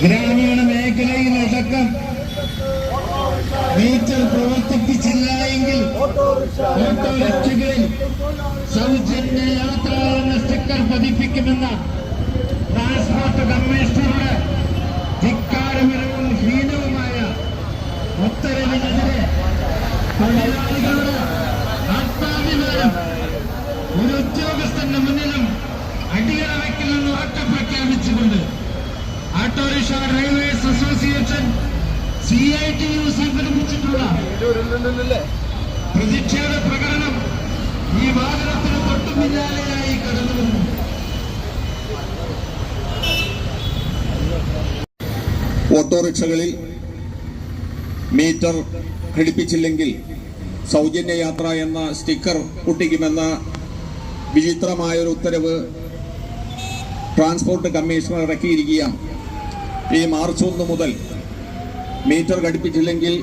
ഗ്രാമീണ മേഖലയിലടക്കം മീറ്റർ പ്രവർത്തിപ്പിച്ചില്ല എങ്കിൽ ഓട്ടോറിക്ഷകളിൽ സൗജന്യ യാത്ര സ്റ്റിക്കർ പതിപ്പിക്കുമെന്ന ട്രാൻസ്പോർട്ട് കമ്മീഷണറുടെ ധിക്കാരപരവും ഹീനവുമായ ഉത്തരവിനെതിരെ തൊഴിലാളികളുടെ ആത്മാഭിമാനം ഒരു ഉദ്യോഗസ്ഥന്റെ മുന്നിലും അടിയറ വയ്ക്കില്ലെന്ന് ഉറക്കെ പ്രഖ്യാപിച്ചുകൊണ്ട് auto rickshaw drivers association C I T U സംഘടിപ്പിച്ചിട്ടുള്ള പ്രതിഷേധ പ്രകടനം ഈ വാഹനത്തിന് തൊട്ടു പിന്നാലെയായി കടന്നു വന്നു. ഓട്ടോറിക്ഷകളിൽ മീറ്റർ ഘടിപ്പിച്ചില്ലെങ്കിൽ സൗജന്യ യാത്ര എന്ന സ്റ്റിക്കർ ഒട്ടിക്കുമെന്ന വിചിത്രമായൊരു ഉത്തരവ് ട്രാൻസ്പോർട്ട് കമ്മീഷണർ ഇറക്കിയിരിക്കുകയാണ്. ഈ മാർച്ച് ഒന്ന് മുതൽ മീറ്റർ ഘടിപ്പിച്ചില്ലെങ്കിൽ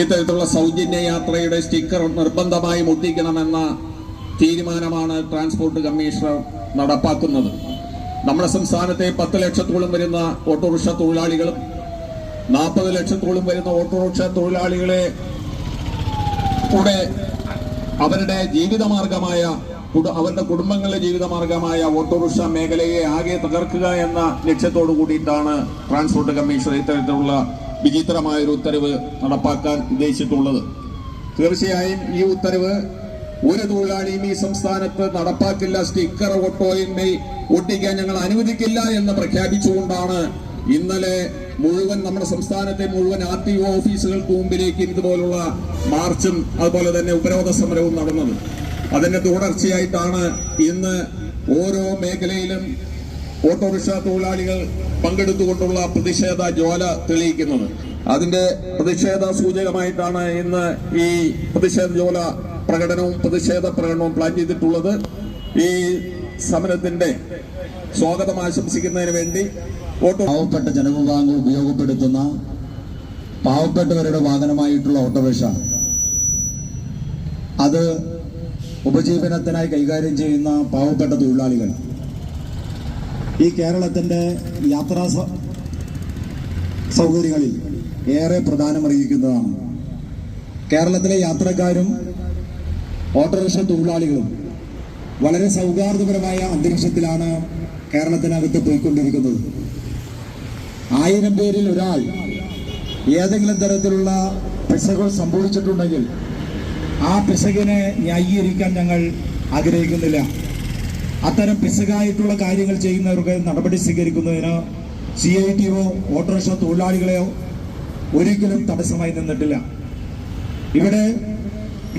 ഇത്തരത്തിലുള്ള സൗജന്യ യാത്രയുടെ സ്റ്റിക്കർ നിർബന്ധമായി മുട്ടിക്കണമെന്ന തീരുമാനമാണ് ട്രാൻസ്പോർട്ട് കമ്മീഷണർ നടപ്പാക്കുന്നത്. നമ്മുടെ സംസ്ഥാനത്തെ പത്ത് ലക്ഷത്തോളം വരുന്ന ഓട്ടോറിക്ഷ തൊഴിലാളികളും നാൽപ്പത് ലക്ഷത്തോളം വരുന്ന ഓട്ടോറിക്ഷ തൊഴിലാളികളെ കൂടെ അവരുടെ ജീവിതമാർഗമായ അവരുടെ കുടുംബങ്ങളുടെ ജീവിതമാർഗമായ ഓട്ടോറിക്ഷ മേഖലയെ ആകെ തകർക്കുക എന്ന ലക്ഷ്യത്തോടു കൂടിയിട്ടാണ് ട്രാൻസ്പോർട്ട് കമ്മീഷൻ ഇത്തരത്തിലുള്ള വിചിത്രമായ ഒരു ഉത്തരവ് നടപ്പാക്കാൻ ഉദ്ദേശിച്ചിട്ടുള്ളത്. തീർച്ചയായും ഈ ഉത്തരവ് ഒരു തൊഴിലാളിയും ഈ സംസ്ഥാനത്ത് നടപ്പാക്കില്ല സ്റ്റിക്കർ ഓട്ടോയിന്മേൽ ഒട്ടിക്കാൻ ഞങ്ങൾ അനുവദിക്കില്ല എന്ന് പ്രഖ്യാപിച്ചുകൊണ്ടാണ് ഇന്നലെ മുഴുവൻ നമ്മുടെ സംസ്ഥാനത്തെ മുഴുവൻ ആർ ടി ഒ ഓഫീസുകൾക്ക് മുമ്പിലേക്ക് ഇതുപോലുള്ള മാർച്ചും അതുപോലെ തന്നെ ഉപരോധ സമരവും നടന്നത്. അതിന്റെ തുടർച്ചയായിട്ടാണ് ഇന്ന് ഓരോ മേഖലയിലും ഓട്ടോറിക്ഷ തൊഴിലാളികൾ പങ്കെടുത്തുകൊണ്ടുള്ള പ്രതിഷേധ ജ്വാല തെളിയിക്കുന്നത്. അതിന്റെ പ്രതിഷേധ സൂചകമായിട്ടാണ് ഇന്ന് ഈ പ്രതിഷേധ ജ്വാല പ്രകടനവും പ്രതിഷേധ പ്രകടനവും പ്ലാൻ ചെയ്തിട്ടുള്ളത്. ഈ സമരത്തിന്റെ സ്വാഗതം ആശംസിക്കുന്നതിന് വേണ്ടി പാവപ്പെട്ട ജനവിഭാഗങ്ങൾ ഉപയോഗപ്പെടുത്തുന്ന പാവപ്പെട്ടവരുടെ വാഹനമായിട്ടുള്ള ഓട്ടോറിക്ഷ. അത് ഉപജീവനത്തിനായി കൈകാര്യം ചെയ്യുന്ന പാവപ്പെട്ട തൊഴിലാളികൾ. ഈ കേരളത്തിന്റെ യാത്രാ സൗകര്യങ്ങളിൽ ഏറെ പ്രധാനമറിയിക്കുന്നതാണ് കേരളത്തിലെ യാത്രക്കാരും ഓട്ടോറിക്ഷ തൊഴിലാളികളും വളരെ സൗഹാർദ്ദപരമായ അന്തരീക്ഷത്തിലാണ് കേരളത്തിനകത്ത് പോയിക്കൊണ്ടിരിക്കുന്നത്. ആയിരം പേരിൽ ഒരാൾ ഏതെങ്കിലും തരത്തിലുള്ള പിശകൾ സംഭവിച്ചിട്ടുണ്ടെങ്കിൽ ആ പിശകിനെ ന്യായീകരിക്കാൻ ഞങ്ങൾ ആഗ്രഹിക്കുന്നില്ല. അത്തരം പിശകായിട്ടുള്ള കാര്യങ്ങൾ ചെയ്യുന്നവർക്ക് നടപടി സ്വീകരിക്കുന്നതിന് സി ഐ ടി ഒ ഓട്ടോറിക്ഷ തൊഴിലാളികളെയോ ഒരിക്കലും തടസ്സമായി നിന്നിട്ടില്ല. ഇവിടെ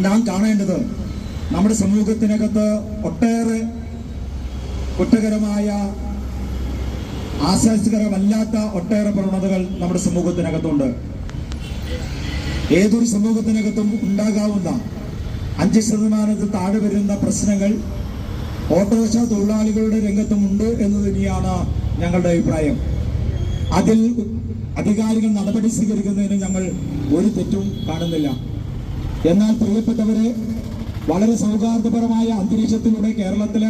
നാം കാണേണ്ടത് നമ്മുടെ സമൂഹത്തിനകത്ത് ഒട്ടേറെ കുറ്റകരമായ ആശാസ്യകരമല്ലാത്ത ഒട്ടേറെ പ്രവണതകൾ നമ്മുടെ സമൂഹത്തിനകത്തുണ്ട്. ഏതൊരു സമൂഹത്തിനകത്തും ഉണ്ടാകാവുന്ന അഞ്ച് ശതമാനത്തിൽ താഴെ വരുന്ന പ്രശ്നങ്ങൾ ഓട്ടോറിക്ഷ തൊഴിലാളികളുടെ രംഗത്തും ഉണ്ട് എന്ന് തന്നെയാണ് ഞങ്ങളുടെ അഭിപ്രായം. അതിൽ അധികാരികൾ നടപടി സ്വീകരിക്കുന്നതിന് ഞങ്ങൾ ഒരു തെറ്റും കാണുന്നില്ല. എന്നാൽ പ്രിയപ്പെട്ടവരെ വളരെ സൗഹാർദ്ദപരമായ അന്തരീക്ഷത്തിലൂടെ കേരളത്തിൽ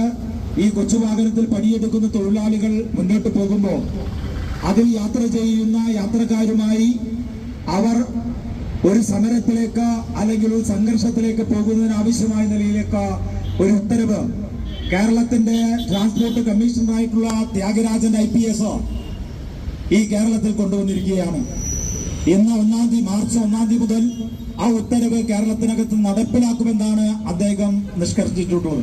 ഈ കൊച്ചുവാഹനത്തിൽ പണിയെടുക്കുന്ന തൊഴിലാളികൾ മുന്നോട്ട് പോകുമ്പോൾ അതിൽ യാത്ര ചെയ്യുന്ന യാത്രക്കാരുമായി അവർ ഒരു സമരത്തിലേക്ക് അല്ലെങ്കിൽ ഒരു സംഘർഷത്തിലേക്ക് പോകുന്നതിന് ആവശ്യമായ നിലയിലേക്ക് ഒരു ഉത്തരവ്. കേരളത്തിന്റെ ട്രാൻസ്പോർട്ട് കമ്മീഷണറായിട്ടുള്ള ത്യാഗരാജൻ ഐ പി എസ് ഈ കേരളത്തിൽ കൊണ്ടുവന്നിരിക്കുകയാണ്. ഇന്ന് ഒന്നാം തീയതി മാർച്ച് ഒന്നാം തീയതി മുതൽ ആ ഉത്തരവ് കേരളത്തിനകത്ത് നടപ്പിലാക്കുമെന്നാണ് അദ്ദേഹം നിഷ്കർഷിച്ചിട്ടുള്ളത്.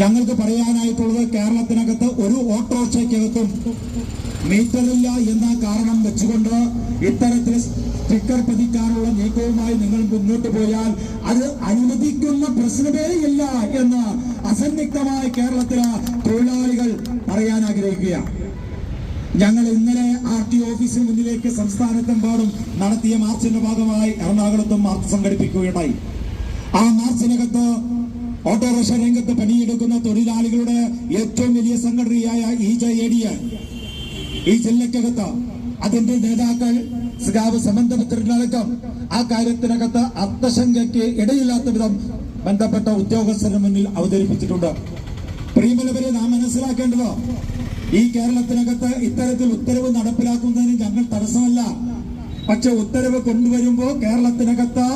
ഞങ്ങൾക്ക് പറയാനായിട്ടുള്ളത് കേരളത്തിനകത്ത് ഒരു ഓട്ടോറിക്ഷയ്ക്കകത്തും മീറ്ററില്ല എന്ന കാരണം വെച്ചുകൊണ്ട് ഇത്തരത്തിൽ സ്റ്റിക്കർ പതിക്കാനുള്ള നീക്കവുമായി നിങ്ങൾ മുന്നോട്ട് പോയാൽ അത് അനുവദിക്കുന്ന പ്രശ്നമേ ഇല്ല എന്ന് അസന്നിഗ്ധമായ കേരളത്തിലെ തൊഴിലാളികൾ പറയാൻ ആഗ്രഹിക്കുകയാണ്. ഞങ്ങൾ ഇന്നലെ ആർ ടി ഓഫീസിന് മുന്നിലേക്ക് സംസ്ഥാനത്തെമ്പാടും നടത്തിയ മാർച്ചിന്റെ ഭാഗമായി എറണാകുളത്തും മാർച്ച് സംഘടിപ്പിക്കുകയുണ്ടായി. ആ മാർച്ചിനകത്ത് ഓട്ടോറിക്ഷ രംഗത്ത് പണിയെടുക്കുന്ന തൊഴിലാളികളുടെ ഏറ്റവും വലിയ സംഘടനയായ ഈ ജെ എ ഡി ഈ ജില്ലക്കകത്ത് അതിന്റെ നേതാക്കൾ സഖാവ് സമന്തപുത്രനടക്കം ആ കാര്യത്തിനകത്ത് അർത്ഥശങ്കയ്ക്ക് ഇടയില്ലാത്ത വിധം ബന്ധപ്പെട്ട ഉദ്യോഗസ്ഥരുടെ മുന്നിൽ അവതരിപ്പിച്ചിട്ടുണ്ട്. പ്രിയമുള്ളവരെ നാം മനസ്സിലാക്കേണ്ടത് ഈ കേരളത്തിനകത്ത് ഇത്തരത്തിൽ ഉത്തരവ് നടപ്പിലാക്കുന്നതിന് ഞങ്ങൾ തടസ്സമല്ല. പക്ഷെ ഉത്തരവ് കൊണ്ടുവരുമ്പോൾ കേരളത്തിനകത്ത്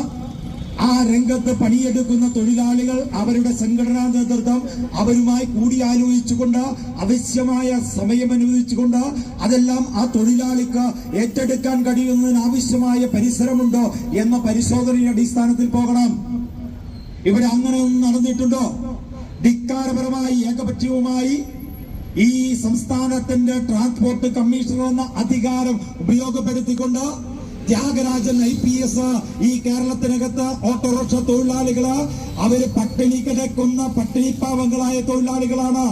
ആ രംഗത്ത് പണിയെടുക്കുന്ന തൊഴിലാളികൾ അവരുടെ സംഘടനാ നേതൃത്വം അവരുമായി കൂടിയാലോചിച്ചുകൊണ്ട് ആവശ്യമായ സമയം അനുവദിച്ചുകൊണ്ട് അതെല്ലാം ആ തൊഴിലാളിക്ക് ഏറ്റെടുക്കാൻ കഴിയുന്നതിന് ആവശ്യമായ പരിസരമുണ്ടോ എന്ന പരിശോധനയുടെ അടിസ്ഥാനത്തിൽ പോകണം. ഇവിടെ അങ്ങനെ ഒന്നും നടന്നിട്ടുണ്ടോ? ധിക്കാരപരമായി ഏകപക്ഷീയവുമായി ഈ സംസ്ഥാനത്തിന്റെ ട്രാൻസ്പോർട്ട് കമ്മീഷണർ എന്ന അധികാരം ഉപയോഗപ്പെടുത്തിക്കൊണ്ട് ത്യാഗരാജൻ ഐ പി എസ് ഈ കേരളത്തിനകത്ത് ഓട്ടോറിക്ഷ തൊഴിലാളികൾ അവർ പട്ടിണി കിടക്കുന്ന പട്ടിണിപ്പാവങ്ങളായ തൊഴിലാളികളാണ്.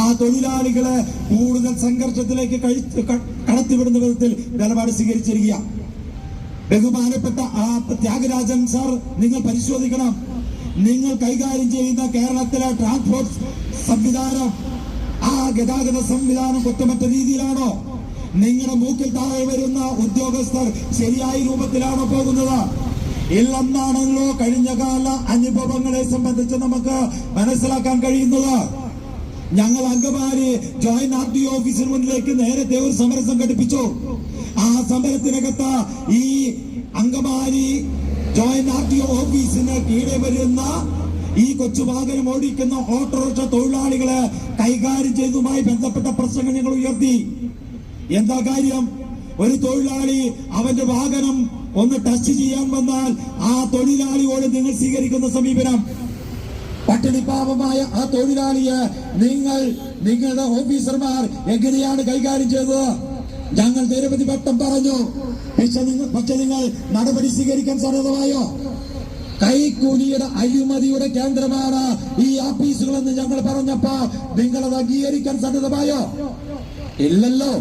ആ തൊഴിലാളികളെ കൂടുതൽ സംഘർഷത്തിലേക്ക് കടത്തിവിടുന്ന വിധത്തിൽ നിലപാട് സ്വീകരിച്ചിരിക്കുക. ബഹുമാനപ്പെട്ട ആ ത്യാഗരാജൻ സാർ നിങ്ങൾ പരിശോധിക്കണം. നിങ്ങൾ കൈകാര്യം ചെയ്യുന്ന കേരളത്തിലെ ട്രാൻസ്പോർട്ട് സംവിധാനം ആ ഗതാഗത സംവിധാനം കുറ്റമറ്റ രീതിയിലാണോ? നിങ്ങളുടെ മൂക്കിൽ താഴെ വരുന്ന ഉദ്യോഗസ്ഥർ ശരിയായ രൂപത്തിലാണോ പോകുന്നത്? ഇല്ലെന്നാണല്ലോ കഴിഞ്ഞ കാല അനുഭവങ്ങളെ സംബന്ധിച്ച് നമുക്ക് മനസ്സിലാക്കാൻ കഴിയുന്നത്. ഞങ്ങൾ അങ്കമാലി ജോയിന്റ് ആർ ടി ഓഫീസിന് മുന്നിലേക്ക് നേരത്തെ ഒരു സമരം സംഘടിപ്പിച്ചു. ആ സമരത്തിനകത്ത് ഈ അങ്കമാലി ജോയിന്റ് ആർ ടി ഓഫീസിന് കീഴെ വരുന്ന ഈ കൊച്ചു വാഹനം ഓടിക്കുന്ന ഓട്ടോറിക്ഷ തൊഴിലാളികളെ കൈകാര്യം ചെയ്തതുമായി ബന്ധപ്പെട്ട പ്രശ്നങ്ങൾ ഞങ്ങൾ ഉയർത്തി. എന്താ കാര്യം? ഒരു തൊഴിലാളി അവന്റെ വാഹനം ഒന്ന് ടച്ച് ചെയ്യാൻ വന്നാൽ ആ തൊഴിലാളിയോട് നിങ്ങൾ സ്വീകരിക്കുന്ന സമീപനം. പട്ടിണിപ്പാപമായ ആ തൊഴിലാളിയെ നിങ്ങൾ നിങ്ങളുടെ ഓഫീസർമാർ എങ്ങനെയാണ് കൈകാര്യം ചെയ്തത്? ഞങ്ങൾ നിരവധി വട്ടം പറഞ്ഞു. പക്ഷെ നിങ്ങൾ പക്ഷെ നിങ്ങൾ നടപടി സ്വീകരിക്കാൻ സന്നദ്ധമായോ കൈക്കൂലിയുടെ അഴിമതിയുടെ കേന്ദ്രമാണ് ഈ ഓഫീസുകളെന്ന് ഞങ്ങൾ പറഞ്ഞപ്പോ നിങ്ങളത് അംഗീകരിക്കാൻ സന്നദ്ധമായോ ഇല്ലല്ലോ.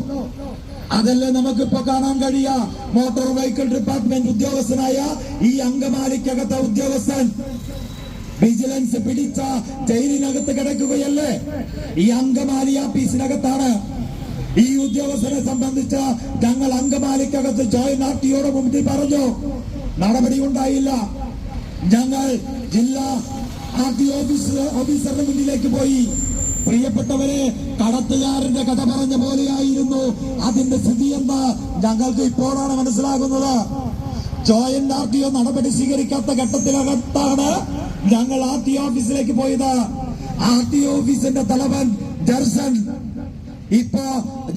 അതല്ലേ നമുക്കിപ്പോ കാണാൻ കഴിയ? മോട്ടോർ വെഹിക്കിൾ ഡിപ്പാർട്ട്മെന്റ് ഉദ്യോഗസ്ഥനായ ഈ അങ്കമാലിക്കകത്തെ ഉദ്യോഗസ്ഥൻ. വിജിലൻസ് പിടിച്ച ജയിലിനകത്ത് കിടക്കുകയല്ലേ? ഈ അങ്കമാലി ആഫീസിനകത്താണ് ഈ ഉദ്യോഗസ്ഥനെ സംബന്ധിച്ച് ഞങ്ങൾ അങ്കമാലിക്കകത്ത് ജോയിന്റ് ആർ ടിയോട് മുമ്പിൽ പറഞ്ഞു. നടപടി ഉണ്ടായില്ല. ഞങ്ങൾ ജില്ലാ ആർ ടി ഓഫീസ് ഓഫീസറുടെ മുന്നിലേക്ക് പോയി. പ്രിയപ്പെട്ടവരെ കടത്തുകാരന്റെ കഥ പറഞ്ഞ പോലെയായിരുന്നു. അതിന്റെ സ്ഥിതി എന്ന് ഞങ്ങൾക്ക് ഇപ്പോഴാണ് മനസ്സിലാകുന്നത്. ജോയിന്റ് ആർ ടി ഒ നടപടി സ്വീകരിക്കാത്ത ഘട്ടത്തിനകത്താണ് ഞങ്ങൾ ആർ ടി ഓഫീസിലേക്ക് പോയത്. ആർ ടി ഓഫീസിന്റെ തലവൻ ജർസൻ ഇപ്പോ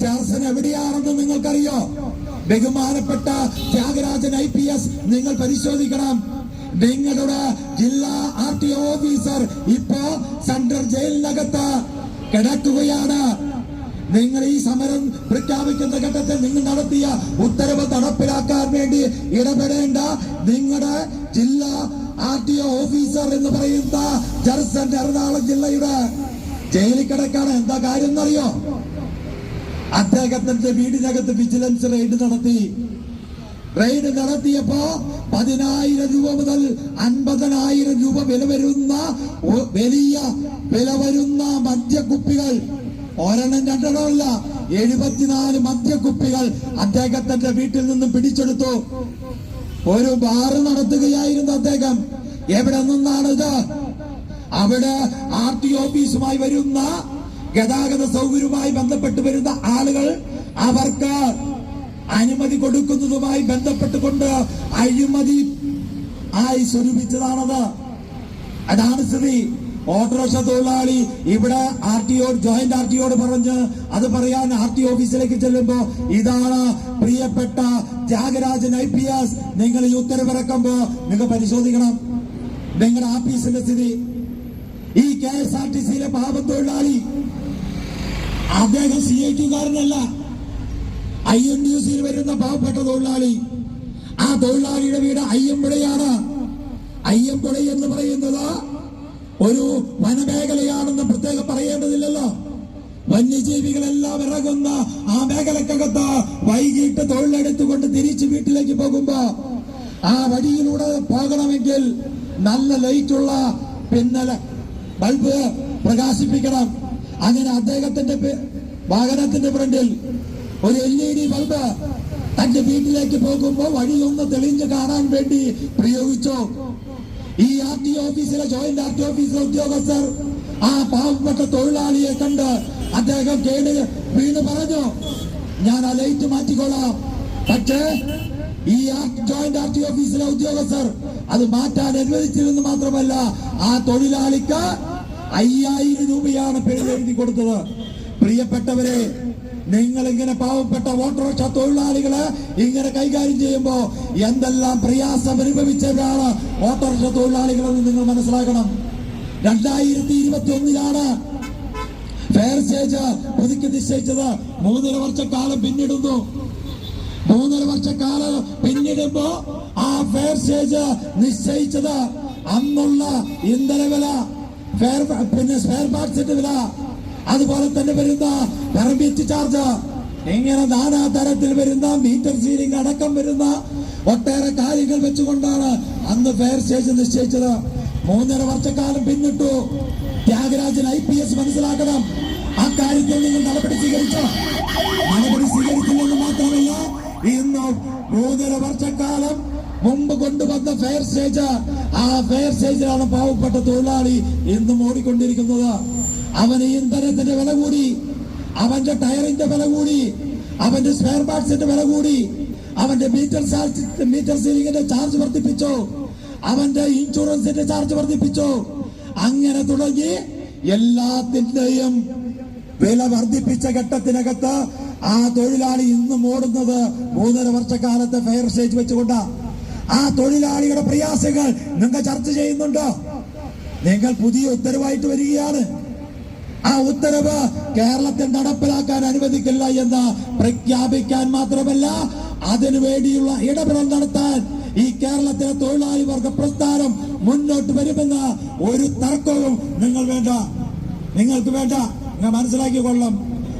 ജർസൻ എവിടെയാണെന്ന് നിങ്ങൾക്കറിയോ? ബഹുമാനപ്പെട്ട ത്യാഗരാജൻ ഐ പി എസ് നിങ്ങൾ പരിശോധിക്കണം. നിങ്ങളുടെ ജില്ലാ ആർ ടി ഓഫീസർ ഇപ്പോ സെൻട്രൽ ജയിലിനകത്ത്. കിടക്കുകയാണ്. നിങ്ങൾ ഈ സമരം പ്രഖ്യാപിക്കുന്ന ഘട്ടത്തിൽ നിങ്ങൾ നടത്തിയ ഉത്തരവ് നടപ്പിലാക്കാൻ വേണ്ടി ഇടപെടേണ്ട നിങ്ങളുടെ ജില്ലാ ആർ ടി ഒ ഓഫീസർ എന്ന് പറയുന്ന ജർസൻ എറണാകുളം ജില്ലയുടെ ജയിലിൽ കിടക്കാണ്. എന്താ കാര്യം എന്നറിയോ? അദ്ദേഹത്തിന്റെ വീടിനകത്ത് വിജിലൻസ് റെയ്ഡ് നടത്തി. റെയ്ഡ് നടത്തിയപ്പോ പതിനായിരം രൂപ മുതൽ അൻപതിനായിരം രൂപ വില വരുന്ന വലിയ വില വരുന്ന മദ്യക്കുപ്പികൾ. ഒരെണ്ണം രണ്ടെണ്ണമല്ല എഴുപത്തിനാല് മദ്യക്കുപ്പികൾ അദ്ദേഹത്തിന്റെ വീട്ടിൽ നിന്നും പിടിച്ചെടുത്തു. ഒരു ബാറ് നടത്തുകയായിരുന്നു അദ്ദേഹം. എവിടെ നിന്നാണിത്? അവിടെ ആർ ടി ഓഫീസുമായി വരുന്ന ഗതാഗത സൗകര്യവുമായി ബന്ധപ്പെട്ട് വരുന്ന ആളുകൾ അവർക്ക് അനുമതി കൊടുക്കുന്നതുമായി ബന്ധപ്പെട്ടുകൊണ്ട് അഴിമതി ആയി സ്വരൂപിച്ചതാണത്. അതാണ് സ്ഥിതി. ഓട്ടോറിക്ഷ തൊഴിലാളി ഇവിടെ R T O joint R T ഒട് പറഞ്ഞ് അത് പറയാൻ ആർ ടി ഓഫീസിലേക്ക് ചെല്ലുമ്പോ ഇതാണ് പ്രിയപ്പെട്ട ത്യാഗരാജൻ ഐ പി എസ്. നിങ്ങൾ ഈ ഉത്തരവിറക്കുമ്പോ നിങ്ങൾ പരിശോധിക്കണം. നിങ്ങളുടെ ആഫീസിന്റെ സ്ഥിതി. ഈ കെ എസ് ആർ ടി സിയിലെ പാപ തൊഴിലാളി. അദ്ദേഹം സി ഐ ടിക്കാരനല്ല. ഐ എൻ ഡി സിയിൽ വരുന്ന പാവപ്പെട്ട തൊഴിലാളി. ആ തൊഴിലാളിയുടെ വീട് അയ്യമ്പുഴയാണ്. അയ്യമ്പുഴ എന്ന് പറയുന്നത് ഒരു വനമേഖലയാണെന്ന് പ്രത്യേകം പറയേണ്ടതില്ലല്ലോ. വന്യജീവികളെല്ലാം ഇറങ്ങുന്ന ആ മേഖലക്കകത്ത് വൈകിട്ട് തൊഴിലെടുത്തുകൊണ്ട് തിരിച്ച് വീട്ടിലേക്ക് പോകുമ്പോ ആ വഴിയിലൂടെ പോകണമെങ്കിൽ നല്ല ലൈറ്റുള്ള പിന്നലെ ബൾബ് പ്രകാശിപ്പിക്കണം. അങ്ങനെ അദ്ദേഹത്തിന്റെ വാഹനത്തിന്റെ ഫ്രണ്ടിൽ ഒരു എൽ ഇ ഡി ബൾബ് തന്റെ വീട്ടിലേക്ക് പോകുമ്പോൾ വഴിയൊന്ന് തെളിഞ്ഞ് കാണാൻ വേണ്ടി പ്രയോഗിച്ചു? ഈ ആർ ടി ഓഫീസിലെ ജോയിന്റ് ആർ ടി ഓഫീസിലെ ഉദ്യോഗസ്ഥർ ആ പാവപ്പെട്ട തൊഴിലാളിയെ കണ്ട് അദ്ദേഹം കേട് വീണ് പറഞ്ഞു. ഞാൻ ആ ലൈറ്റ് മാറ്റിക്കോളാം പക്ഷേ ഈ ജോയിന്റ് ആർ ടി ഓഫീസിലെ ഉദ്യോഗസ്ഥർ അത് മാറ്റാൻ അനുവദിച്ചിരുന്നു മാത്രമല്ല ആ തൊഴിലാളിക്ക് അയ്യായിരം രൂപയാണ് പേര് എഴുതി കൊടുത്തത്. പ്രിയപ്പെട്ടവരെ നിങ്ങൾ ഇങ്ങനെ പാവപ്പെട്ട ഓട്ടോറിക്ഷ തൊഴിലാളികളെ ഇങ്ങനെ കൈകാര്യം ചെയ്യുമ്പോ എന്തെല്ലാം പ്രയാസം അനുഭവിച്ചവരാണ് ഓട്ടോറിക്ഷ തൊഴിലാളികളെന്ന് നിങ്ങൾ മനസ്സിലാക്കണം? രണ്ടായിരത്തി ഇരുപത്തി ഒന്നിലാണ് ഫെയർ സ്റ്റേജ് പുതുക്കി നിശ്ചയിച്ചത്. മൂന്നര വർഷക്കാലം പിന്നിടുന്നു. മൂന്നര വർഷക്കാലം പിന്നിടുമ്പോ ആ ഫെയർ സ്റ്റേജ് നിശ്ചയിച്ചത് അന്നുള്ള ഇന്ധന വില ഫെയർ പിന്നെ സ്പെയർ പാർട്സിന്റെ വില അതുപോലെ തന്നെ വരുന്ന പെർമിറ്റ് ചാർജ് ഇങ്ങനെ നാനാ തരത്തിൽ വരുന്ന മീറ്റർ സീലിംഗ് അടക്കം വരുന്ന ഒട്ടേറെ കാര്യങ്ങൾ വെച്ചുകൊണ്ടാണ് അന്ന് ഫയർ സ്റ്റേഷൻ നിശ്ചയിച്ചത്. മൂന്നര വർഷക്കാലം പിന്നിട്ടു. ത്യാഗരാജൻ ഐ പി എസ് മനസ്സിലാക്കണം. അക്കാര്യത്തിൽ നിങ്ങൾ നടപടി സ്വീകരിച്ചോ? നടപടി സ്വീകരിച്ചില്ലെന്ന് മാത്രമല്ല ഇന്ന് മൂന്നര വർഷക്കാലം മുമ്പ് കൊണ്ടുവന്ന ഫയർ സ്റ്റേജ് ആ ഫയർ സ്റ്റേജിലാണ് പാവപ്പെട്ട തൊഴിലാളി ഇന്നും ഓടിക്കൊണ്ടിരിക്കുന്നത്. അവന് ഇന്ധനത്തിന്റെ വില കൂടി. അവന്റെ ടയറിന്റെ വില കൂടി. അവന്റെ സ്പെയർ പാർട്സിന്റെ വില കൂടി. അവന്റെ മീറ്റർ മീറ്റർ സീലിംഗിന്റെ ചാർജ് വർദ്ധിപ്പിച്ചോ. അവന്റെ ഇൻഷുറൻസിന്റെ ചാർജ് വർദ്ധിപ്പിച്ചോ. അങ്ങനെ തുടങ്ങി എല്ലാത്തിന്റെയും വില വർദ്ധിപ്പിച്ച ഘട്ടത്തിനകത്ത് ആ തൊഴിലാളി ഇന്നും ഓടുന്നത് മൂന്നര വർഷക്കാലത്തെ ഫയർ സ്റ്റേജ് വെച്ചുകൊണ്ട്. ആ തൊഴിലാളിയുടെ പ്രയാസങ്ങൾ നിങ്ങൾ ചർച്ച ചെയ്യുന്നുണ്ടോ? നിങ്ങൾ പുതിയ ഉത്തരവായിട്ട് വരികയാണ്. ആ ഉത്തരവ് കേരളത്തിൽ നടപ്പിലാക്കാൻ അനുവദിക്കില്ല എന്ന് പ്രഖ്യാപിക്കാൻ മാത്രമല്ല അതിനു വേണ്ടിയുള്ള ഇടപെടൽ നടത്താൻ ഈ കേരളത്തിലെ തൊഴിലാളി വർഗ പ്രസ്ഥാനം മുന്നോട്ട് വരുമെന്ന ഒരു തർക്കവും നിങ്ങൾ വേണ്ട. നിങ്ങൾക്ക് വേണ്ട. നിങ്ങൾ മനസ്സിലാക്കിക്കൊള്ളും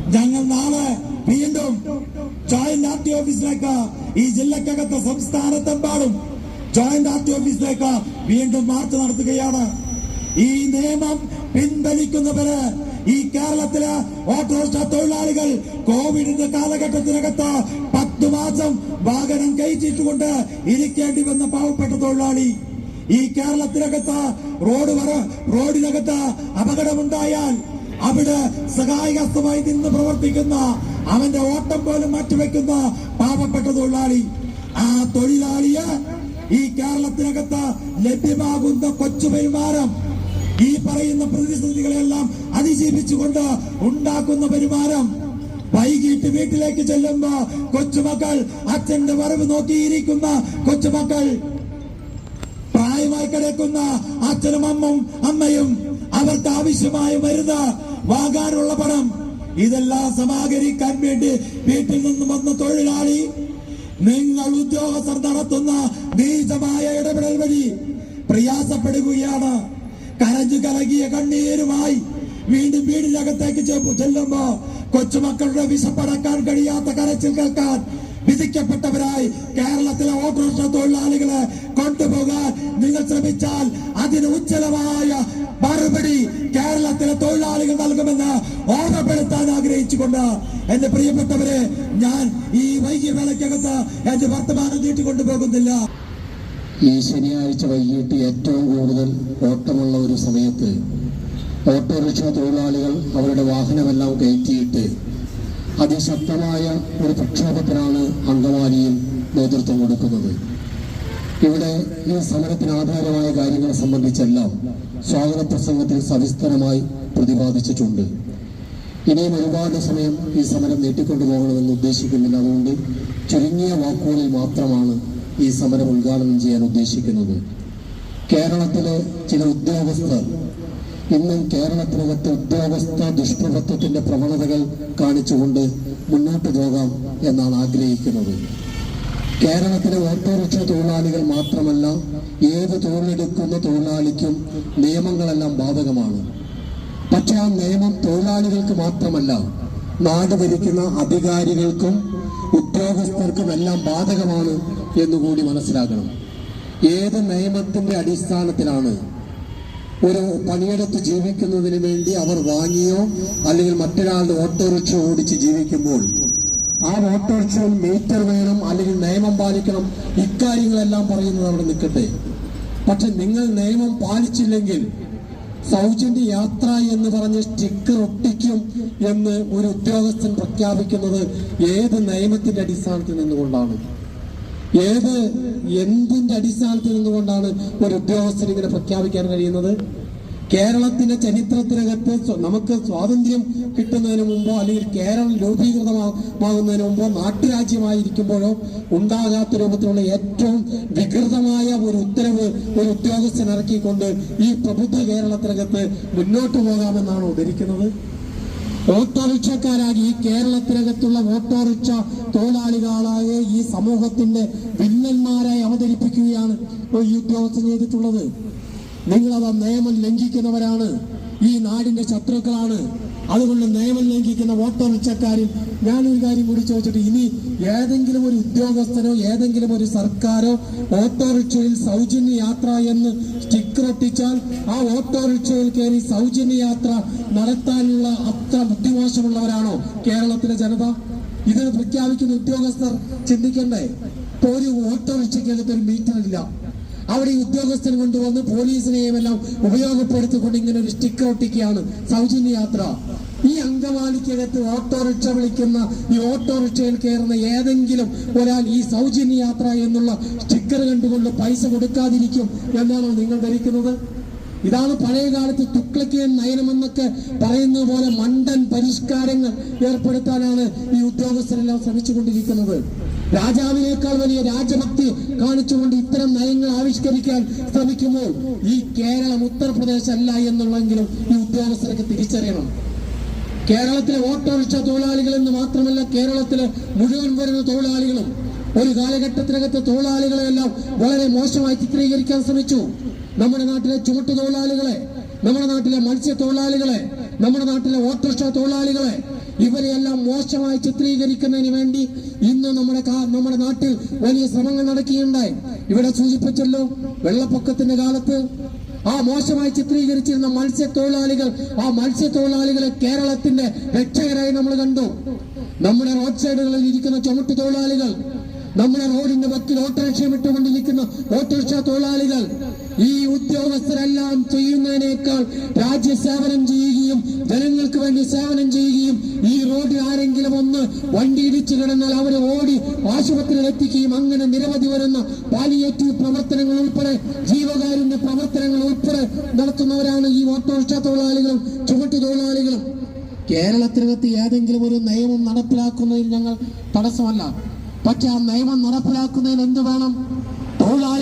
ഞങ്ങൾ നാളെ വീണ്ടും ജോയിന്റ് ആർ ടി ഓഫീസിലേക്ക് ഈ ജില്ലക്കകത്ത് സംസ്ഥാനത്തെമ്പാടും ജോയിന്റ് ആർ ടി ഓഫീസിലേക്ക് വീണ്ടും മാർച്ച് നടത്തുകയാണ്. ഈ നിയമം പിൻവലിക്കുന്നവര് ഈ കേരളത്തിലെ ഓട്ടോറിക്ഷ തൊഴിലാളികൾ കോവിഡിന്റെ കാലഘട്ടത്തിനകത്ത് പത്ത് മാസം വാഹനം കയറ്റിയിട്ടുകൊണ്ട് ഇരിക്കേണ്ടി വന്ന പാവപ്പെട്ട തൊഴിലാളി. ഈ കേരളത്തിനകത്ത് റോഡ് റോഡിനകത്ത് അപകടമുണ്ടായാൽ അവിടെ സഹായഹസ്തമായി നിന്ന് പ്രവർത്തിക്കുന്ന അവന്റെ ഓട്ടം പോലും മാറ്റിവെക്കുന്ന പാവപ്പെട്ട തൊഴിലാളി. ആ തൊഴിലാളിയെ ഈ കേരളത്തിനകത്ത് ലഭ്യമാകുന്ന കൊച്ചു പെരുമാറ്റം ഈ പറയുന്ന പ്രതിസന്ധികളെല്ലാം അതിജീവിച്ചുകൊണ്ട് ഉണ്ടാക്കുന്ന പരിമാരം വൈകിട്ട് വീട്ടിലേക്ക് ചെല്ലുമ്പോ കൊച്ചുമക്കൾ അച്ഛന്റെ വരവ് നോക്കിയിരിക്കുന്ന കൊച്ചുമക്കൾ പ്രായമായി കിടക്കുന്ന അച്ഛനും അമ്മും അമ്മയും അവർക്ക് ആവശ്യമായ മരുന്ന് വാങ്ങാനുള്ള പണം ഇതെല്ലാം സമാഹരിക്കാൻ വേണ്ടി വീട്ടിൽ നിന്ന് വന്ന തൊഴിലാളി. നിങ്ങൾ ഉദ്യോഗസ്ഥർ നടത്തുന്ന നീചമായ ഇടപെടൽ വഴി പ്രയാസപ്പെടുകയാണ്. കരഞ്ഞു കലകിയ കണ്ണീരുമായി വീണ്ടും വീടിനകത്തേക്ക് ചെല്ലുമ്പോ കൊച്ചുമക്കളുടെ വിശപ്പടക്കാൻ കഴിയാത്ത കരച്ചിൽ കേൾക്കാൻ വിധിക്കപ്പെട്ടവരായി കേരളത്തിലെ ഓട്ടോറിക്ഷ തൊഴിലാളികളെ കൊണ്ടുപോകാൻ നിങ്ങൾ ശ്രമിച്ചാൽ അതിന് ഉജ്ജ്വലമായ മറുപടി കേരളത്തിലെ തൊഴിലാളികൾ നൽകുമെന്ന് ഓർമ്മപ്പെടുത്താൻ ആഗ്രഹിച്ചുകൊണ്ട് എന്റെ പ്രിയപ്പെട്ടവരെ ഞാൻ ഈ വൈകിയ വേളയ്ക്കകത്ത് എന്റെ വർത്തമാനം നീട്ടിക്കൊണ്ടുപോകുന്നില്ല ഈ ശനിയാഴ്ച വൈകിട്ട് ഏറ്റവും കൂടുതൽ ഓട്ടമുള്ള ഒരു സമയത്ത് ഓട്ടോറിക്ഷ തൊഴിലാളികൾ അവരുടെ വാഹനമെല്ലാം കയറ്റിയിട്ട് അതിശക്തമായ ഒരു പ്രക്ഷോഭത്തിനാണ് അങ്കമാലിയിൽ നേതൃത്വം കൊടുക്കുന്നത്. ഇവിടെ ഈ സമരത്തിന് ആധാരമായ കാര്യങ്ങളെ സംബന്ധിച്ചെല്ലാം സ്വാഗത പ്രസംഗത്തിൽ സവിസ്തരമായി പ്രതിപാദിച്ചിട്ടുണ്ട്. ഇനിയും ഒരുപാട് സമയം ഈ സമരം നീട്ടിക്കൊണ്ടുപോകണമെന്ന് ഉദ്ദേശിക്കുന്നില്ല. അതുകൊണ്ട് ചുരുങ്ങിയ വാക്കുകളിൽ മാത്രമാണ് ഈ സമരം ഉദ്ഘാടനം ചെയ്യാൻ ഉദ്ദേശിക്കുന്നത്. കേരളത്തിലെ ചില ഉദ്യോഗസ്ഥർ ഇന്നും കേരളത്തിനകത്ത് ഉദ്യോഗസ്ഥ ദുഷ്പ്രഭത്വത്തിന്റെ പ്രവണതകൾ കാണിച്ചുകൊണ്ട് മുന്നോട്ട് പോകാം എന്നാണ് ആഗ്രഹിക്കുന്നത്. കേരളത്തിലെ ഓട്ടോറിക്ഷ തൊഴിലാളികൾ മാത്രമല്ല ഏത് തൊഴിലെടുക്കുന്ന തൊഴിലാളിക്കും നിയമങ്ങളെല്ലാം ബാധകമാണ്. പക്ഷെ ആ നിയമം തൊഴിലാളികൾക്ക് മാത്രമല്ല നാട് ഭരിക്കുന്ന അധികാരികൾക്കും ഉദ്യോഗസ്ഥർക്കും എല്ലാം ബാധകമാണ് എന്നുകൂടി മനസ്സിലാക്കണം ഏത് നിയമത്തിന്റെ അടിസ്ഥാനത്തിലാണ് ഒരു പണിയെടുത്ത് ജീവിക്കുന്നതിന് വേണ്ടി അവർ വാങ്ങിയോ അല്ലെങ്കിൽ മറ്റൊരാളുടെ ഓട്ടോറിക്ഷ ഓടിച്ച് ജീവിക്കുമ്പോൾ ആ ഓട്ടോറിക്ഷയിൽ മീറ്റർ വേണം അല്ലെങ്കിൽ നിയമം പാലിക്കണം ഇക്കാര്യങ്ങളെല്ലാം പറയുന്നത് അവിടെ നിൽക്കട്ടെ. പക്ഷെ നിങ്ങൾ നിയമം പാലിച്ചില്ലെങ്കിൽ സൗജന്യ യാത്ര എന്ന് പറഞ്ഞ് സ്റ്റിക്കർ ഒട്ടിക്കും എന്ന് ഒരു ഉദ്യോഗസ്ഥൻ പ്രഖ്യാപിക്കുന്നത് ഏത് നിയമത്തിന്റെ അടിസ്ഥാനത്തിൽ നിന്നുകൊണ്ടാണ്? ഏത് എന്തിന്റെ അടിസ്ഥാനത്തിൽ നിന്നുകൊണ്ടാണ് ഒരു ഉദ്യോഗസ്ഥൻ ഇങ്ങനെ പ്രഖ്യാപിക്കാൻ കഴിയുന്നത്? കേരളത്തിന്റെ ചരിത്രത്തിനകത്ത് നമുക്ക് സ്വാതന്ത്ര്യം കിട്ടുന്നതിന് മുമ്പോ അല്ലെങ്കിൽ കേരളം രൂപീകൃതമാകുന്നതിന് മുമ്പോ നാട്ടുരാജ്യമായിരിക്കുമ്പോഴോ ഉണ്ടാകാത്ത രൂപത്തിലുള്ള ഏറ്റവും വികൃതമായ ഒരു ഉത്തരവ് ഒരു ഉദ്യോഗസ്ഥൻ ഇറക്കിക്കൊണ്ട് ഈ പ്രബുദ്ധ കേരളത്തിനകത്ത് മുന്നോട്ട് പോകാമെന്നാണോ ധരിക്കുന്നത് ഓട്ടോറിക്ഷക്കാരാಗಿ ഈ കേരളത്തിനകത്തുള്ള ഓട്ടോറിക്ഷ തൊഴിലാളികളായ ഈ സമൂഹത്തിന്റെ വില്ലന്മാരായി അവതരിപ്പിക്കുകയാണ് ഈ ഉദ്യോഗസ്ഥൻ ചെയ്തിട്ടുള്ളത്. നിങ്ങളത് നിയമം ലംഘിക്കുന്നവരാണ്. ഈ നാടിന്റെ ശത്രുക്കളാണ്. അതുകൊണ്ട് നിയമം ലംഘിക്കുന്ന ഓട്ടോറിക്ഷക്കാരിൽ ഞാനൊരു കാര്യം കൂടി ചോദിച്ചിട്ട് ഇനി ഏതെങ്കിലും ഒരു ഉദ്യോഗസ്ഥനോ ഏതെങ്കിലും ഒരു സർക്കാരോ ഓട്ടോറിക്ഷയിൽ സൗജന്യ യാത്ര എന്ന് സ്റ്റിക്കർ ഒട്ടിച്ചാൽ ആ ഓട്ടോറിക്ഷയിൽ കയറി സൗജന്യ യാത്ര നടത്താനുള്ള അത്ര ബുദ്ധിമോശമുള്ളവരാണോ കേരളത്തിലെ ജനത? ഇത് പ്രഖ്യാപിക്കുന്ന ഉദ്യോഗസ്ഥർ ചിന്തിക്കണ്ടേ? ഒരു ഓട്ടോറിക്ഷയ്ക്കകത്ത് ഒരു മീറ്റർ ഇല്ല. അവിടെ ഉദ്യോഗസ്ഥൻ കൊണ്ടുവന്ന് പോലീസിനെയും എല്ലാം ഉപയോഗപ്പെടുത്തിക്കൊണ്ട് ഇങ്ങനെ ഒരു സ്റ്റിക്കർ ഒട്ടിക്കുകയാണ് സൗജന്യ യാത്ര. ഈ അങ്കമാലിക്കകത്ത് ഓട്ടോറിക്ഷ വിളിക്കുന്ന ഈ ഓട്ടോറിക്ഷയിൽ കയറുന്ന ഏതെങ്കിലും ഒരാൾ ഈ സൗജന്യ യാത്ര എന്നുള്ള സ്റ്റിക്കർ കണ്ടുകൊണ്ട് പൈസ കൊടുക്കാതിരിക്കും എന്നാണോ നിങ്ങൾ ധരിക്കുന്നത്? ഇതാണ് പഴയ കാലത്ത് തുക്ലക്കിയൻ നയനമെന്നൊക്കെ പറയുന്നത് പോലെ മണ്ടൻ പരിഷ്കാരങ്ങൾ ഏർപ്പെടുത്താനാണ് ഈ ഉദ്യോഗസ്ഥരെല്ലാം ശ്രമിച്ചുകൊണ്ടിരിക്കുന്നത്. രാജാവിനേക്കാൾ വലിയ രാജഭക്തി കാണിച്ചുകൊണ്ട് ഇത്തരം നയങ്ങൾ ആവിഷ്കരിക്കാൻ ശ്രമിക്കുമ്പോൾ ഈ കേരളം ഉത്തർപ്രദേശ് അല്ല എന്നുള്ളെങ്കിലും ഈ ഉദ്യോഗസ്ഥരൊക്കെ തിരിച്ചറിയണം. കേരളത്തിലെ ഓട്ടോറിക്ഷ തൊഴിലാളികൾ എന്ന് മാത്രമല്ല കേരളത്തിലെ മുഴുവൻ വരുന്ന തൊഴിലാളികളും ഒരു കാലഘട്ടത്തിനകത്ത് തൊഴിലാളികളെല്ലാം വളരെ മോശമായി ചിത്രീകരിക്കാൻ ശ്രമിച്ചു. നമ്മുടെ നാട്ടിലെ ചുവട്ടു തൊഴിലാളികളെ നമ്മുടെ നാട്ടിലെ മത്സ്യ തൊഴിലാളികളെ നമ്മുടെ നാട്ടിലെ ഓട്ടോറിക്ഷ തൊഴിലാളികളെ ഇവരെയെല്ലാം മോശമായി ചിത്രീകരിക്കുന്നതിന് വേണ്ടി ഇന്ന് നമ്മുടെ നമ്മുടെ നാട്ടിൽ വലിയ ശ്രമങ്ങൾ നടക്കുകയുണ്ടായി. ഇവിടെ സൂചിപ്പിച്ചല്ലോ വെള്ളപ്പൊക്കത്തിന്റെ കാലത്ത് ആ മോശമായി ചിത്രീകരിച്ചിരുന്ന മത്സ്യത്തൊഴിലാളികൾ ആ മത്സ്യത്തൊഴിലാളികളെ കേരളത്തിന്റെ രക്ഷകരായി നമ്മൾ കണ്ടു. നമ്മുടെ റോഡ് സൈഡുകളിൽ ഇരിക്കുന്ന ചുമട്ട് തൊഴിലാളികൾ നമ്മുടെ റോഡിന്റെ വക്കിൽ ഓട്ടോറിക്ഷ വിട്ടുകൊണ്ടിരിക്കുന്ന ഓട്ടോറിക്ഷ തൊഴിലാളികൾ ഈ ഉദ്യോഗസ്ഥരെല്ലാം ചെയ്യുന്നതിനേക്കാൾ രാജ്യസേവനം ചെയ്യുകയും ജനങ്ങൾക്ക് വേണ്ടി സേവനം ചെയ്യുകയും ഈ റോഡിൽ ആരെങ്കിലും ഒന്ന് വണ്ടി ഇടിച്ചു കിടന്നാൽ അവരെ ഓടി ആശുപത്രിയിൽ എത്തിക്കുകയും അങ്ങനെ നിരവധി വരുന്ന പാലിയേറ്റീവ് പ്രവർത്തനങ്ങൾ ഉൾപ്പെടെ ജീവകാരുണ്യ പ്രവർത്തനങ്ങൾ ഉൾപ്പെടെ നടത്തുന്നവരാണ് ഈ ഓട്ടോറിക്ഷ തൊഴിലാളികളും ചുമട്ടു തൊഴിലാളികളും. കേരളത്തിനകത്ത് ഏതെങ്കിലും ഒരു നിയമം നടപ്പിലാക്കുന്നതിൽ ഞങ്ങൾ തടസ്സമല്ല. പക്ഷെ ആ നിയമം നടപ്പിലാക്കുന്നതിന് എന്ത് വേണം?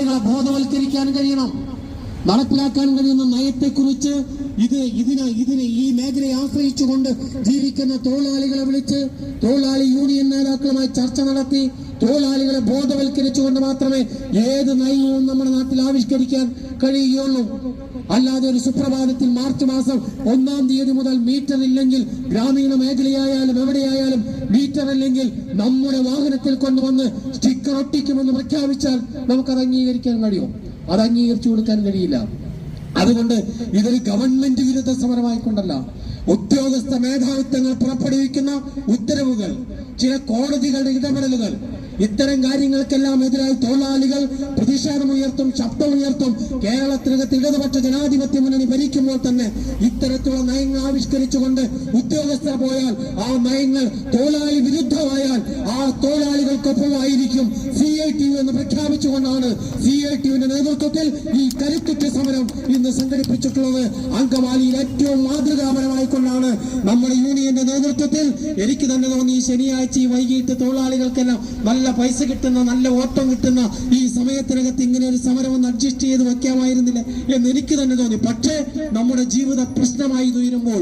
തൊഴിലാളികളെ ബോധവൽക്കരിക്കാൻ കഴിയണം നടപ്പിലാക്കാൻ കഴിയുന്ന നയത്തെക്കുറിച്ച് ഇത് ഇതിന് ഇതിന് ഈ മേഖലയെ ആശ്രയിച്ചുകൊണ്ട് ജീവിക്കുന്ന തൊഴിലാളികളെ വിളിച്ച് തൊഴിലാളി യൂണിയൻ നേതാക്കളുമായി ചർച്ച നടത്തി തൊഴിലാളികളെ ബോധവൽക്കരിച്ചുകൊണ്ട് മാത്രമേ ഏത് നയവും നമ്മുടെ നാട്ടിൽ ആവിഷ്കരിക്കാൻ കഴിയുകയുള്ളൂ അല്ലാതെ ഒരു സുപ്രഭാതത്തിൽ മാർച്ച് മാസം ഒന്നാം തീയതി മുതൽ മീറ്റർ ഇല്ലെങ്കിൽ ഗ്രാമീണ മേഖലയായാലും എവിടെയായാലും മീറ്റർ ഇല്ലെങ്കിൽ നമ്മുടെ വാഹനത്തിൽ കൊണ്ടുവന്ന് സ്റ്റിക്കർ ഒട്ടിക്കുമെന്ന് പ്രഖ്യാപിച്ചാൽ നമുക്കത് അംഗീകരിക്കാൻ കഴിയും? അത് അംഗീകരിച്ചു കൊടുക്കാൻ കഴിയില്ല. അതുകൊണ്ട് ഇതൊരു ഗവൺമെന്റ് വിരുദ്ധ സമരമായിക്കൊണ്ടല്ല. ഉദ്യോഗസ്ഥ മേധാവിത്വങ്ങൾ പുറപ്പെടുവിക്കുന്ന ഉത്തരവുകൾ ചില കോടതികളുടെ ഇടപെടലുകൾ ഇത്തരം കാര്യങ്ങൾക്കെല്ലാം എതിരായി തൊഴിലാളികൾ പ്രതിഷേധമുയർത്തും ശബ്ദമുയർത്തും കേരളത്തിനകത്ത് ഇടതുപക്ഷ ജനാധിപത്യ മുന്നണി ഭരിക്കുമ്പോൾ തന്നെ ഇത്തരത്തിലുള്ള നയങ്ങൾ ആവിഷ്കരിച്ചുകൊണ്ട് ഉദ്യോഗസ്ഥർ പോയാൽ ആ നയങ്ങൾ തൊഴിലാളി വിരുദ്ധമായാൽ ആ തൊഴിലാളികൾക്കൊപ്പമായിരിക്കും സി ഐ ടി യു എന്ന് പ്രഖ്യാപിച്ചുകൊണ്ടാണ് സി ഐ ടി യുവിന്റെ നേതൃത്വത്തിൽ ഈ കരുത്തുറ്റ സമരം ഇന്ന് സംഘടിപ്പിച്ചിട്ടുള്ളത്. അങ്കമാലിയിൽ ഏറ്റവും മാതൃകാപരമായിക്കൊണ്ടാണ് നമ്മുടെ യൂണിയന്റെ നേതൃത്വത്തിൽ എനിക്ക് തന്നെ തോന്നി ശനിയാഴ്ച വൈകിട്ട് തൊഴിലാളികൾക്കെല്ലാം നല്ല പൈസ കിട്ടുന്ന നല്ല ഓട്ടം കിട്ടുന്ന ഈ സമയത്തിനകത്ത് ഇങ്ങനെ ഒരു സമരം ഒന്ന് അഡ്ജസ്റ്റ് ചെയ്ത് വെക്കാമായിരുന്നില്ല എന്ന് എനിക്ക് തന്നെ തോന്നി. പക്ഷേ നമ്മുടെ ജീവിത പ്രശ്നമായി തീരുമ്പോൾ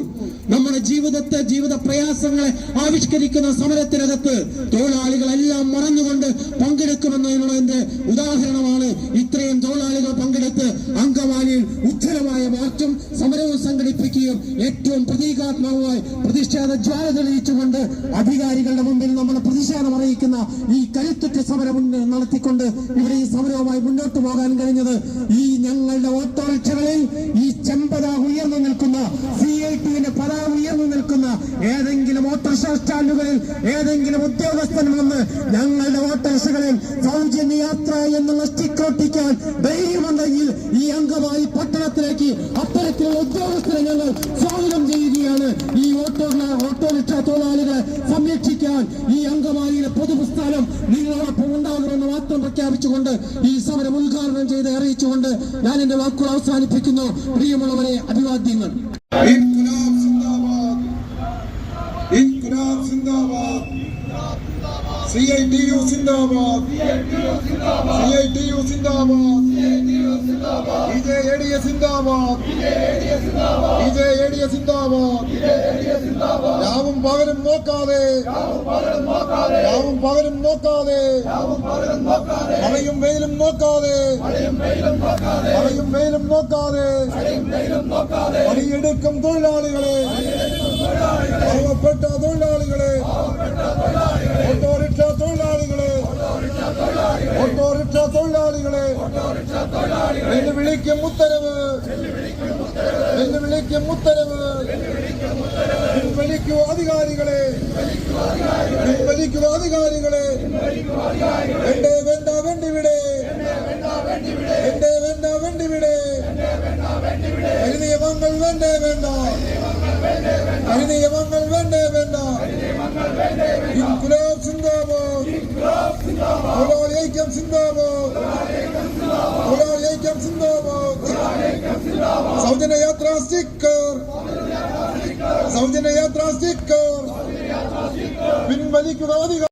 നമ്മുടെ ജീവിതത്തെ ജീവിത പ്രയാസങ്ങളെ ആവിഷ്കരിക്കുന്ന സമരത്തിനകത്ത് തൊഴിലാളികളെല്ലാം മറന്നുകൊണ്ട് പങ്കെടുക്കുമെന്നതിനുള്ളതിന്റെ ഉദാഹരണമാണ് ഇത്രയും തൊഴിലാളികൾ പങ്കെടുത്ത് അങ്കമാലിയിൽ ഉജ്ജ്വലമായ മാറ്റം സമരവും സംഘടിപ്പിക്കുകയും ഏറ്റവും പ്രതീകാത്മകമായി പ്രതിഷേധ ജ്വാല തെളിയിച്ചുകൊണ്ട് അധികാരികളുടെ മുമ്പിൽ നമ്മൾ പ്രതിഷേധം അറിയിക്കുന്ന ഈ കരുത്തുറ്റ സമരം നടത്തിക്കൊണ്ട് ഇവിടെ ഈ സമരവുമായി മുന്നോട്ട് പോകാൻ കഴിഞ്ഞത് ഈ ഞങ്ങളുടെ ഓട്ടോറിക്ഷകളിൽ ഈ ചെമ്പത ഉയർന്നു നിൽക്കുന്ന സി ഐ ടിന്റെ പതാക ഉയർന്നു നിൽക്കുന്ന ഏതെങ്കിലും ഓട്ടോറിക്ഷ സ്റ്റാൻഡുകളിൽ ഏതെങ്കിലും ഉദ്യോഗസ്ഥൻ വന്ന് ഞങ്ങളുടെ ഓട്ടോറിക്ഷകളിൽ സൗജന്യ യാത്ര എന്നുള്ള ഒട്ടിക്കാൻ ധൈര്യമുണ്ടെങ്കിൽ ഈ അംഗമായി പട്ടണത്തിലേക്ക് അത്തരത്തിലുള്ള ഉദ്യോഗസ്ഥരെ ഞങ്ങൾ സ്വാഗതം ചെയ്യുകയാണ്. ഈ ഓട്ടോ ഓട്ടോറിക്ഷ തൊഴിലാളികളെ സംരക്ഷിക്കാൻ ഈ അംഗമാലിയുടെ പൊതുപ്രസ്ഥാനം നിങ്ങളോടൊപ്പം ഉണ്ടാകുമെന്ന് മാത്രം പ്രഖ്യാപിച്ചുകൊണ്ട് ഈ സമരം ഉദ്ഘാടനം ചെയ്ത് അറിയിച്ചുകൊണ്ട് ഞാൻ എന്റെ വാക്കുകൾ അവസാനിപ്പിക്കുന്നു. പ്രിയമുള്ളവരെ അഭിവാദ്യങ്ങൾ. ഇൻകുലാബ് സിന്ദാബാദ്. ഇൻകുലാബ് സിന്ദാബാദ്. സി ഐ ടി യു സിന്ദാബാദ്. C I T U Zindabad. B J A D S Zindabad. J A D S സിന്ദാബാദ് രാവും പകലും നോക്കാതെ. രാവും പകലും നോക്കാതെ. മഴയും വെയിലും നോക്കാതെ. മഴയും വെയിലും നോക്കാതെ. പണിയെടുക്കും തൊഴിലാളികളെ. പാവപ്പെട്ട തൊഴിലാളികളെ. ഓട്ടോറിക്ഷ തൊഴിലാളികളെ വെല്ലുവിളിക്കും ഉത്തരവ്. വെല്ലുവിളിക്കും ഉത്തരവ്. പിൻവലിക്കുക അധികാരികളെ. പിൻവലിക്കുക അധികാരികളെ. എന്റെ വേണ്ട വെണ്ടിവിടെ. എന്റെ വേണ്ട വെണ്ടിവിടെ. നിയമങ്ങൾ വേണ്ടേ വേണ്ട. നിയമങ്ങൾ വേണ്ടേ വേണ്ട. ഇൻകുലാബ് സിന്ദാബാദ്. തൊഴിലാളി ഐക്യം സിന്ദാബാദ് തൊഴിലാളി ഐക്യം സിന്ദാബാദ് സൗജന്യ യാത്രാ സ്റ്റിക്കർ സൗജന്യ യാത്രാ സ്റ്റിക്കർ പിൻവലിക്കുക അധികാരം